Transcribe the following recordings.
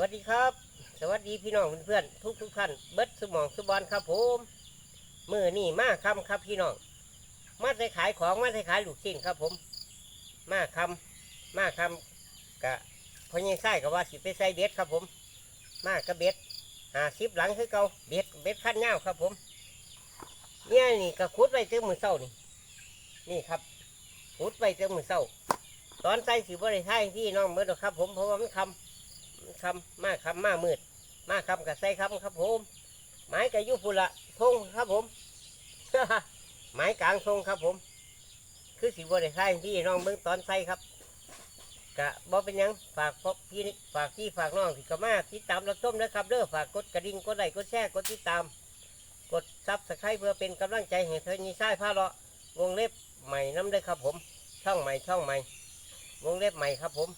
วัสดีครับ สวัสดีพี่น้องเพื่อนๆทุกทุกๆท่านเบิดสมองสุบอลครับผมมือนี่มาคำครับพี่น้องมาใส่ขายของมาใส่ขายลูกชิ้นครับผม มาคำมาคำกะพอยังไส้กับว่าสิไปใส่เบ็ดครับผม มากระเบ็ดหาสิบหลังคือเกาเบ็ดเบ็ดขั้นเงาครับผม เนี่ยนี่ก็ขุดไว้เจ้ามือเศร้านี่ นี่ครับขุดไว้เจ้ามือเศร้า ตอนใส่สิบริไทยพี่น้องเมื่อครับผมเพราะว่ามันคำ คำมาคำมามืด มาคำกับใส่คำครับผมไม้กับยุพุละทงครับผมไม้กลางทงครับผม คือสิบริไทยพี่น้องเมื่อตอนใส่ครับกะบ่เป็นยังฝากพบพี่ฝากพี่ฝากน้องที่กมาติดตามรับชมนะครับเด้อฝากกดกระดิ่งกดไลค์กดแชร์กดติดตาม กดซับสไครต์เพื่อเป็นกำลังใจให้เธอนี่ใช่ผ้าเลาะวงเล็บใหม่น้ำได้ครับผม ช่องใหม่ช่องใหม่ วงเล็บใหม่ครับผม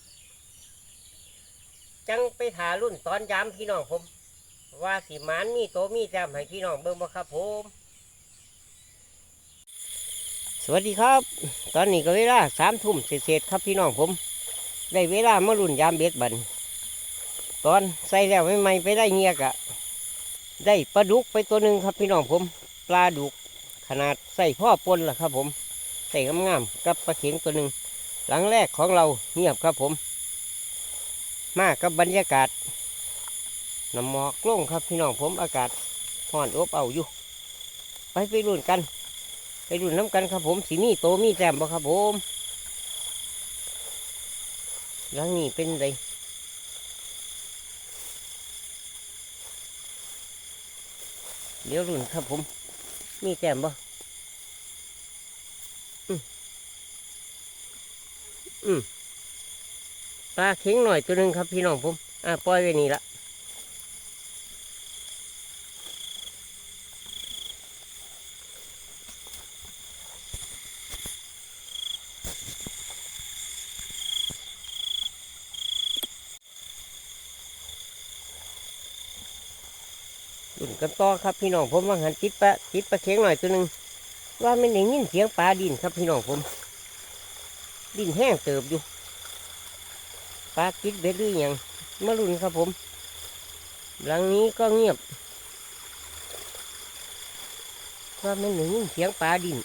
จังไปถารุ่นตอนยามพี่น้องผม ว่าสีมันมีโตมีแจมให้พี่น้องเบิ่งบ่ครับผม สวัสดีครับ ตอนนี้ก็เวลาสามทุ่มเศษครับพี่น้องผม ได้เวลามารุ่นยามเบ็ดบันตอนใส่แล้วไม่ไม่ไปได้เงียกอะได้ปลาดุกไปตัวหนึ่งครับพี่น้องผม ปลาดุกขนาดใส่พ่อปนล่ะครับผม ใส่งามๆกับปลาเข็งตัวหนึ่งหลังแรกของเราเงียบครับผม มากับบรรยากาศน้ำหมอกลงครับพี่น้องผมอากาศห่อนอบเอาอยู่ ไปไปรุ่นกัน ไปรุ่นน้ำกันครับผมสีมีโตมีแต้มบ่ครับผมหลังนี้เป็นไรเดี๋ยวรุ่นครับผม มีแต้มบ่ ปลาเข็งหน่อยตัวหนึ่งครับพี่น้องผมอ่าปล่อยไว้นี่ละดุนกันต่อครับพี่น้องผมว่าหันติดปลาติดปลาเข็งหน่อยตัวหนึ่งว่าไม่ได้ยินเสียงปลาดินครับพี่น้องผม ดินแห้งเติบอยู่ ปลากิดเบ็ดหรือหยังมาลุนครับผม หลังนี้ก็เงียบว่ามันหนึ่งเสียงปลาดิน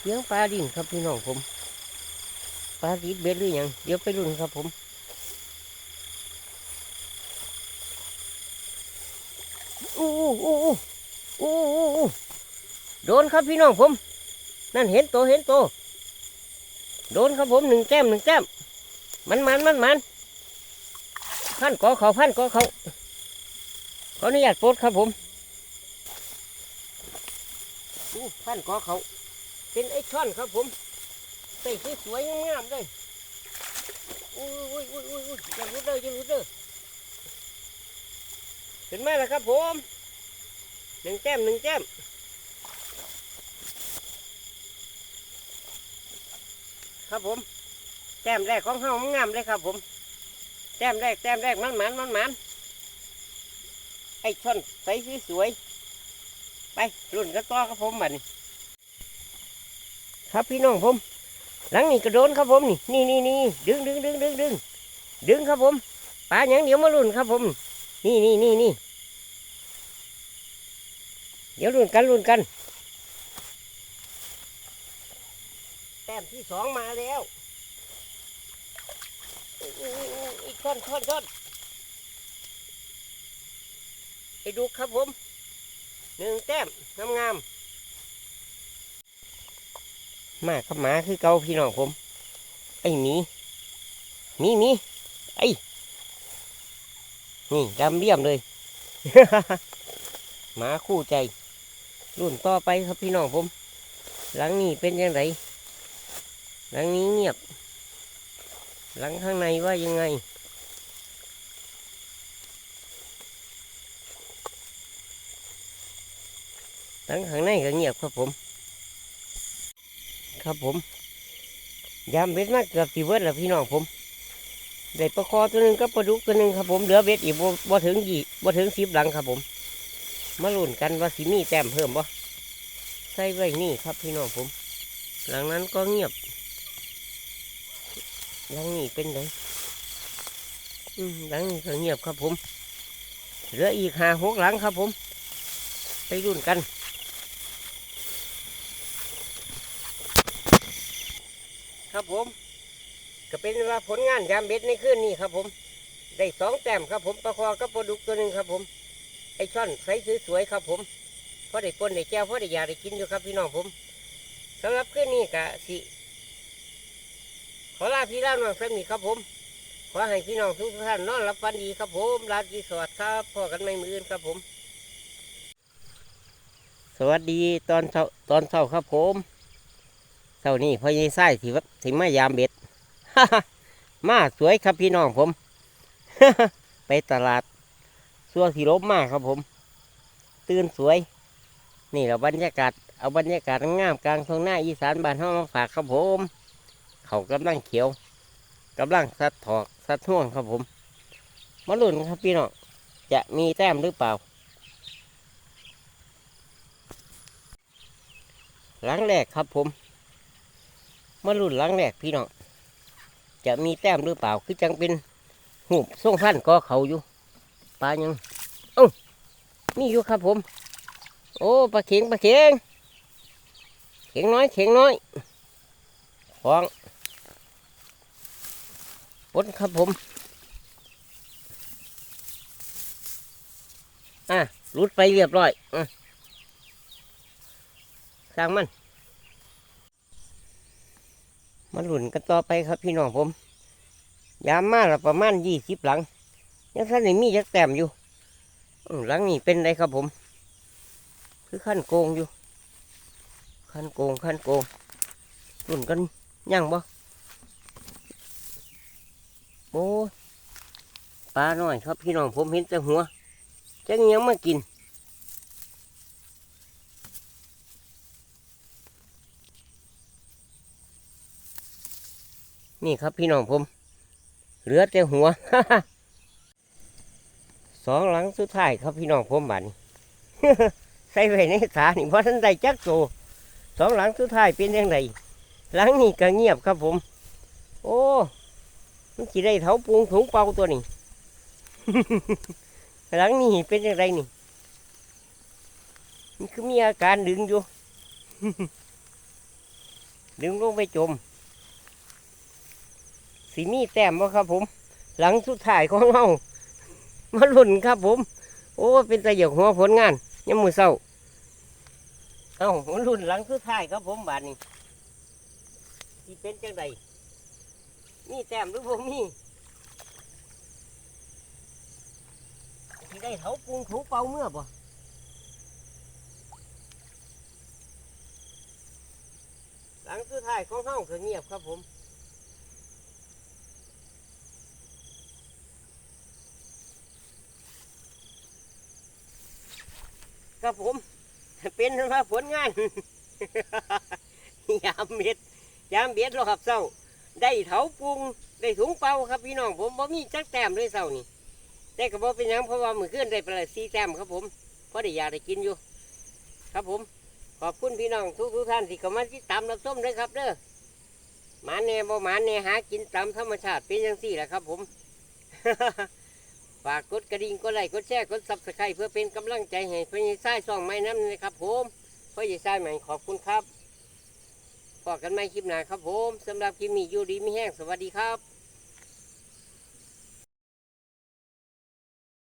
เสียงปลาดินครับพี่น้องผมปลากิดเบ็ดหรือหยังเดี๋ยวไปลุนครับผมโอ้โอ้โอ้โอ้โอ้โอ้โอ้โดนครับพี่น้องผม นั่นเห็นโตเห็นโตโดนครับผมหนึ่งแต้มหนึ่งแต้ม มันมันมันมันพันกอเขาพันกอเขาขออนุญาตโพสต์ครับผมพันกอเขา เป็นไอ้ช่อนครับผมใส่สวยงามๆเลยอุ้ยอุ้ยอุ้ยอุ้ยอย่ารุดเลยอย่ารุดเลยขึ้นมาแล้วครับผมหนึ่งแต้มหนึ่งแต้มครับผม แต้มแรกของเฮามันงามเลยครับ ผม แต้มแรกแต้มแรกมันหมันมันหมันไอ้ช่อนใสสวยๆไปรุ่นกันต่อครับผมบัดนี้ ครับพี่น้องผม หลังนี้กระโดนครับผมนี่นี่นี่นี่ดึงดึงดึงดึงดึงดึงครับผมปลาอย่างเดียวมารุ่นครับผม นี่นี่นี่นี่เดี๋ยวรุ่นกันรุ่นกัน แต้มที่สองมาแล้ว อีกท่อนท่อนท่อนไอ้ดูครับผมหนึ่งแต้มงามงามมากับหมาคือเกาพี่น้องผม ไอ้หมีหมีหมีไอ้นี่ดำเบี้ยมเลยหมาคู่ใจ รุ่นต่อไปครับพี่น้องผม หลังนี้เป็นยังไงหลังนี้เงียบ หลังข้างในว่ายังไง หลังข้างในก็เงียบครับผม ครับผม ยามเบ็ดมากเกือบสี่เบิดแล้วพี่น้องผมได้ปลาคอตัวหนึ่งกับปลาดุกตัวหนึ่งครับผมเหลือเบ็ดอีกบ่บ่ถึงยี่บ่ถึงสิบหลังครับผมมาลุ้นกันว่าสิมีแต้มเพิ่มบ่ใส่ไว้นี่ครับพี่น้องผม หลังนั้นก็เงียบ หลังนี้เป็นไงหลังนี้ก็เงียบครับผม เหลืออีกห้าหกหลังครับผม ไปรุ่นกันครับผม ก็เป็นว่าผลงานยามเบ็ดในคืนนี้ครับผม ได้สองแต้มครับผมประคอกับปลาดุกตัวหนึ่งครับผม ไอช่อนใสสวยๆครับผมพอได้ปนได้แก้วพอได้ยาได้กินอยู่ครับพี่น้องผมสำหรับคืนนี้กะสิ ขอลาพี่ลาน้องสักนิดครับผม ขอให้พี่น้องทุกท่านนอนรับฝันดีครับผมราตรีสวัสดิ์ครับพอกันไม่มืออื่นครับผม สวัสดีตอนเช้าตอนเช้าครับผมเช้านี้พ่อใหญ่ไส้สิวัดสิมายามเบ็ด มาสวยครับพี่น้องผม ไปตลาดสัวสีลบมากครับผม ตื่นสวย นี่เราบรรยากาศเอาบรรยากาศงามกลางท้องหน้าอีสานบ้านห้องมาฝากครับผม เขากำลังเขียวกำลังสัดถอกสัดห่วงครับผม มาลุ้นครับพี่น้องจะมีแต้มหรือเปล่า หลังแรกครับผม มาลุ้นหลังแรกพี่น้องจะมีแต้มหรือเปล่า คือจังเป็นหูบส่งพันก็เขาอยู่ปลายังเอ้านี่อยู่ครับผม โอ้ปลาเข็งปลาเข็งเข็งน้อยเข็งน้อยของ ปนครับผมอะหลุดไปเรียบร้อยอสร้างมันมาหลุนกันต่อไปครับพี่น้องผม ยามมาละประมาณยี่สิบหลัง ยังท่านนี่มียักแต้มอยู่หลังนี้เป็นไรครับผม คือขั้นโกงอยู่ ขั้นโกงขั้นโกงหลุนกันย่างบ่ โอ้ยปลาหน่อยครับพี่น้องผมเห็นแต่หัวจังยังมากิน นี่ครับพี่น้องผม เหลือแต่หัวสองหลังสุดท้ายครับพี่น้องผมบัดนใส่ไว้ในสานี่เพราะท่านใดจักโตสองหลังสุดท้ายเป็นยังไงหลังนี้ก็เงียบครับผม โอ้ มันจีได้เถาปูงถุงเป่าตัวนี้หลังนี้เป็นยังไงนี่ มันคือมีอาการดึงอยู่ ดึงลงไปจม สีมีแต้มบ่ครับผม หลังสุดท้ายของเรามาหลุ่นครับผม โอ้เป็นตะหยกหัวผลงานยังมือเศร้า เอ้ามาลุ่นหลังสุดท้ายครับผมบาดนี้ที่เป็นจังใด มีแต้มหรือผมมีที่ได้เถาปุงถูเป่าเมื่อบ่หลังสุดท้ายของเราก็เงียบครับผมครับผม เป็นว่าผลงาน ยามเบ็ดยามเบ็ดรอบเศร้า ได้เถาปุงได้ถุงเป่าครับพี่น้องผมบ่มีจักแต้มเลยเศร้านี่แต่ก็บ่เป็นหยังเพราะว่ามือขึ้นได้ประมาณสี่แต้มครับผมเพราะได้ยาได้กินอยู่ ครับผม ขอบคุณพี่น้องทุกทุกท่านที่เข้ามาติดตามรับชมด้วยครับเด้อหมาแน่บ่หมาแน่หากินตามธรรมชาติเป็นย่างสี่แหละครับผม ฝากกดกระดิ่งกดไลค์กดแชร์กดซับสไครต์เพื่อเป็นกำลังใจให้พ่อใหญ่ไส้ส่องไม้น้ำนะครับผมพ่อใหญ่ไส้ใหม่ขอบคุณครับ พอกันใหม่คลิปหน้าครับผมสำหรับคลิปนี้อยู่ดีไม่แห้งสวัสดีครับ